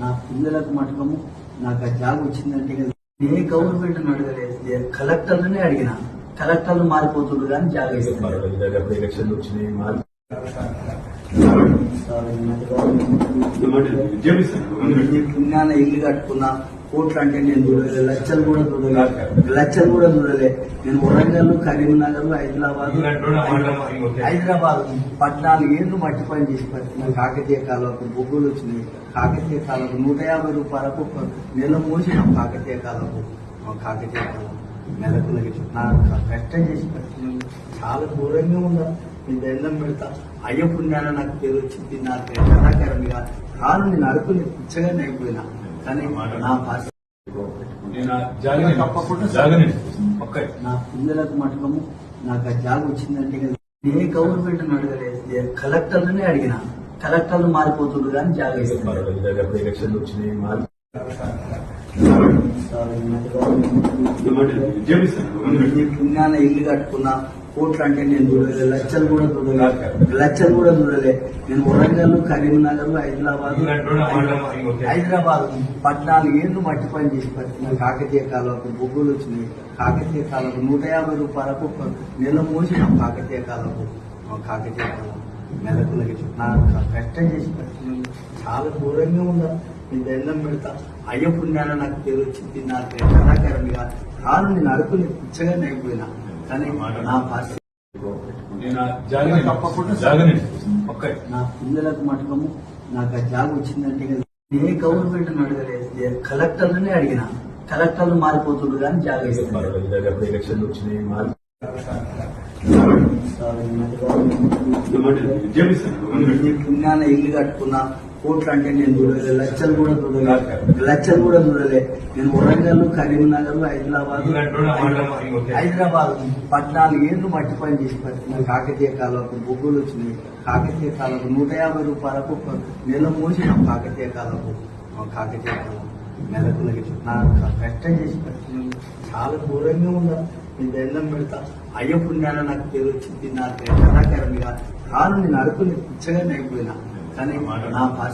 నా పిల్లలకు మటకము నాకు ఆ జాబ్ వచ్చిందంటే ఏ గవర్నమెంట్ అడగలేదు. కలెక్టర్లనే అడిగిన కలెక్టర్లు మారిపోతుండ్రు కానీ జాబ్ ఇస్తున్నారు ఇల్లు కట్టుకున్నా కోట్లు అంటే నేను చూడలే లక్షలు కూడా చూడలే లక్షలు కూడా చూడలే నేను వరంగల్ కరీంనగర్ హైదరాబాద్ హైదరాబాద్ పద్నాలుగు ఏళ్ళు మట్టి పని చేసి పట్టిన కాకతీయ కాలంలో బొగ్గులు వచ్చినాయి. కాకతీయ కాలంలో నూట యాభై రూపాయలకు నెల మోసినాం కాకతీయ కాలంలో కాకతీయ కాలం నెలకు నాకు కష్టం చేసి పట్టిన. చాలా దూరంగా ఉందా మీ దండం పెడతా. అయ్య పుణ్యాన నాకు పేరు వచ్చింది నాకు కళాకారంగా కాలు నేను అడుకుని పిచ్చగా అయిపోయినా కానీ నా నేను నా పిల్లలకు మటకము నాకు ఆ జాబ్ వచ్చిందంటే ఏ గవర్నమెంట్ అడగలేదు. కలెక్టర్లనే అడిగిన కలెక్టర్లు మారిపోతుండ్రు కానీ జాబ్ ఇల్లు కట్టుకున్నా కోట్లు అంటే నేను చూడలే లక్షలు కూడా చూడలే లక్షలు కూడా చూడలే. నేను వరంగల్ కరీంనగర్ హైదరాబాద్ హైదరాబాద్ పద్నాలుగు ఏళ్ళు మట్టి పని చేసి పట్టిన కాకతీయ కాలంలో బొగ్గులు వచ్చినాయి. కాకతీయ కాలంలో నూట యాభై రూపాయలకు నెల మోసినాం కాకతీయ కాలంలో. కాకతీయ కాలం నెలకు నా కష్టం చేసి పట్టిన. చాలా దూరంగా ఉందా. నేను దండం పెడతా. అయ్యప్పుడు పుణ్యాన నాకు పేరు వచ్చింది నాకు కళాకారంగా కాదు నేను అడుకుని పిచ్చగా అయిపోయినా. కానీ నా నా పిల్లలకు మటకము నాకు ఆ జాబ్ వచ్చిందంటే ఏ గవర్నమెంట్ అడగలేదు. కలెక్టర్లనే అడిగిన కలెక్టర్లు మారిపోతుండ్రు కానీ జాబ్ ఇస్తున్నారు పుణ్యాన ఇల్లు కట్టుకున్నా కోట్లు అంటే నేను చూడలే లక్షలు కూడా చూడలే. లక్షలు కూడా చూడలే. నేను వరంగల్ కరీంనగర్ హైదరాబాద్ హైదరాబాద్ పద్నాలుగు ఏళ్ళు మట్టి పని చేసి పట్టిన కాకతీయ కాలంలో బొగ్గులు వచ్చినాయి. కాకతీయ కాలంలో నూట యాభై రూపాయలకు నెల మోసినాం కాకతీయ కాలంలో. కాకతీయ కాలం నెలకు కష్టం చేసి పట్టిన. చాలా దూరంగా ఉందా మీ దండం పెడతా. అయ్య పుణ్యాన నాకు పేరు వచ్చింది. నాకు కళాకారంగా కాలు నేను అడుకుని పిచ్చగా అయిపోయినా కానీ నా